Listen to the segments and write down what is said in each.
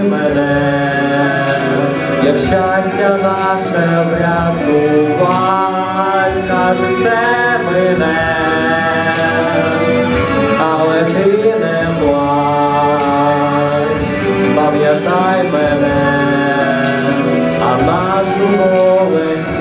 мене, як щастя наше врятувай, все мене, але ти не плач, пам'ятай мене, а нашу доленьку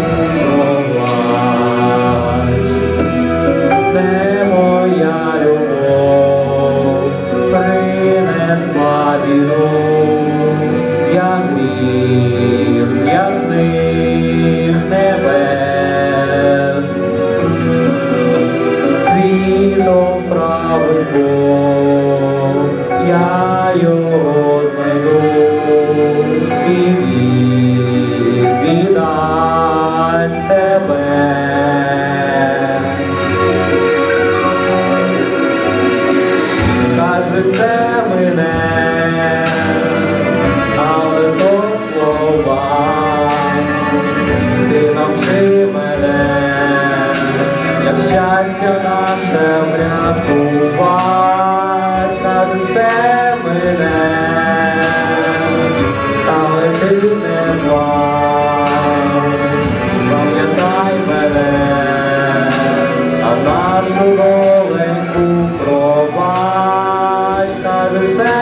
правий я його знайду, і він віддасть тебе. Все мене, але то слова, ти навчи мене, як щастя наше врятувати, goodbye.